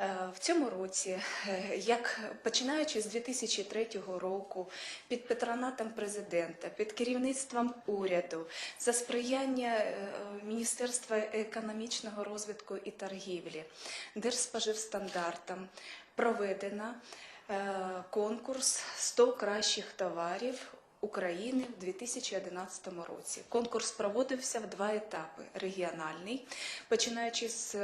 Е, В цьому році, е, як починаючи з 2003 року, під патронатом президента, під керівництвом уряду, за сприяння е, Міністерства економічного розвитку і торгівлі, Держспоживстандартам проведено конкурс 100 кращих товарів України в 2011 році. Конкурс проводився в два етапи: регіональний, починаючи з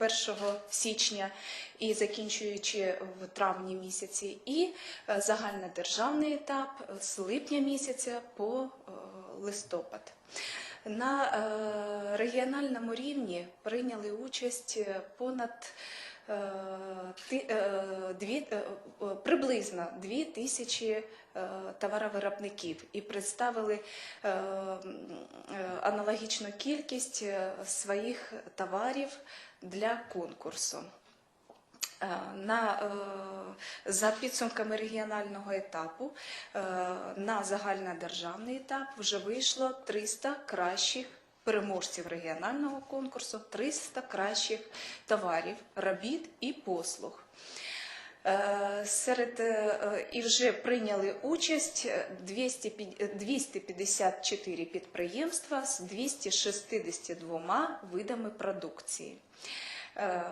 1 січня і закінчуючи в травні місяці, і е, загальнодержавний етап з липня місяця по е, листопад. На е, регіональному рівні прийняли участь понад дві, е, е, приблизно дві тисячі е, товаровиробників і представили е, е, аналогічну кількість е, своїх товарів для конкурсу. Е, На, е, за підсумками регіонального етапу е, на загальнодержавний етап вже вийшло 300 кращих переможців регіонального конкурсу, 300 кращих товарів, робіт і послуг. Е, Серед е, і вже прийняли участь 254 підприємства з 262 видами продукції. Е,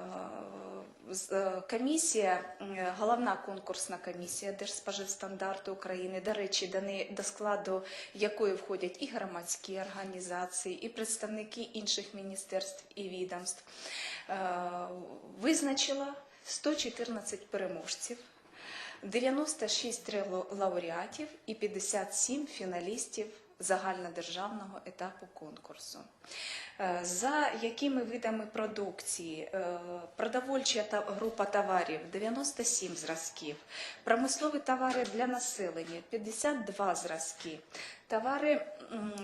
е, Комісія, е, головна конкурсна комісія Держспоживстандарту України, до речі, до, до складу якої входять і громадські організації, і представники інших міністерств і відомств, визначила 114 переможців. 96 ре- лауреатів і 57 фіналістів загальнодержавного етапу конкурсу. Е, За якими видами продукції? Е, Продовольча група товарів 97 зразків, промислові товари для населення 52 зразки, товари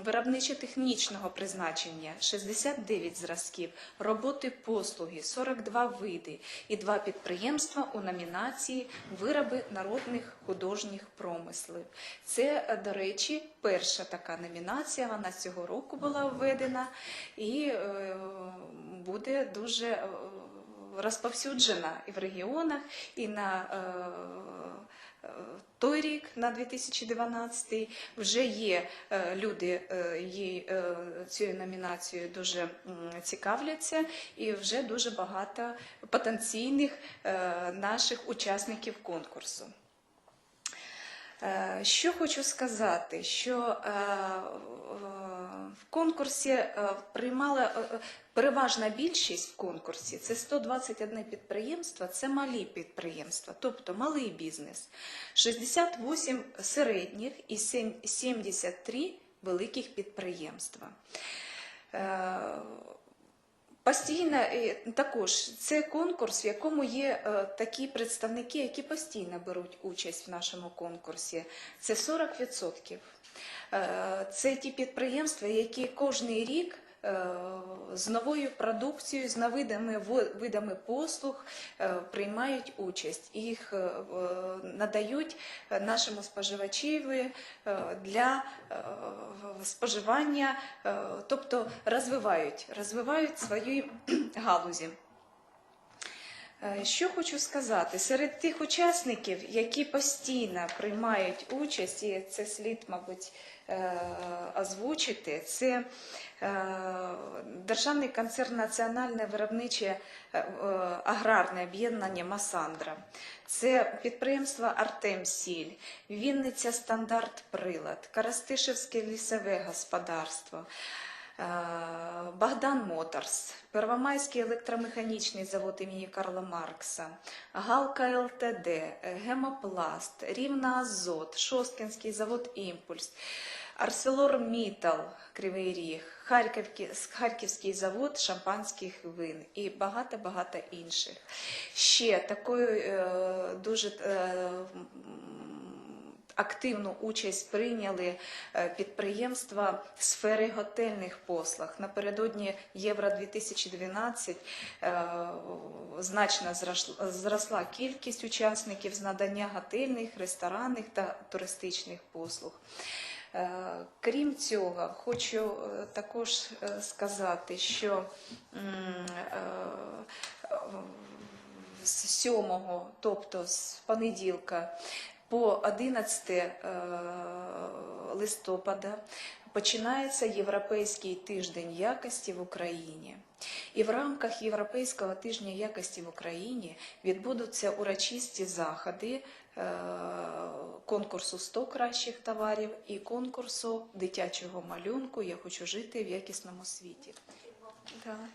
виробничо-технічного призначення 69 зразків, роботи послуги 42 види і два підприємства у номінації Вироби народних художніх промислів. Це, до речі, перша така номінація. Вона цього року була введена і е, буде дуже е, розповсюджена і в регіонах, і на е, е, той рік, на 2012, вже є е, люди, їй, цією номінацією дуже цікавляться, і вже дуже багато потенційних наших учасників конкурсу. Е, Що хочу сказати, що е, в конкурсі е, приймала переважна більшість в конкурсі це 121 підприємство, це малі підприємства, тобто малий бізнес, 68 середніх і 73 великих підприємства. Постійно також це конкурс, в якому є е, такі представники, які постійно беруть участь в нашому конкурсі. Це 40%. Е, Це ті підприємства, які кожний рік з новою продукцією, з новими видами послуг е, приймають участь. Їх е, е, надають е, нашому споживачеві е, для е, споживання, е, тобто розвивають, розвивають свої галузі. Е, Що хочу сказати, серед тих учасників, які постійно приймають участь, і це слід, мабуть, е, озвучити, це е, Державний концерн Національне виробниче аграрне об'єднання Масандра, це підприємство Артемсіль, Вінниця Стандарт Прилад, Карастишевське лісове господарство. Е, Богдан Моторс, Первомайський електромеханічний завод імені Карла Маркса, Галка ЛТД, Гемопласт, Рівна Азот, Шосткінський завод Імпульс, Арселор Мітал, Кривий Ріг, Харківський, Харківський завод шампанських вин і багато-багато інших. Ще такою е, дуже е, активну участь прийняли е, підприємства сфери готельних послуг. Напередодні Євро 2012 е, значно зросла- кількість учасників з надання готельних, ресторанних та туристичних послуг. Е, Крім цього, хочу також сказати, що з 7, тобто з понеділка по 11 е, листопада починається Європейський тиждень якості в Україні. І в рамках Європейського тижня якості в Україні відбудуться урочисті заходи е, конкурсу 100 кращих товарів і конкурсу дитячого малюнку Я хочу жити в якісному світі.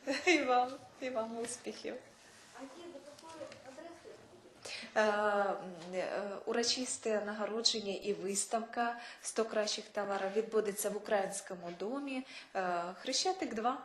І вам, і вам успіхів. Урочисте нагородження і виставка 100 кращих товарів відбудеться в Українському домі. Е, Хрещатик 2.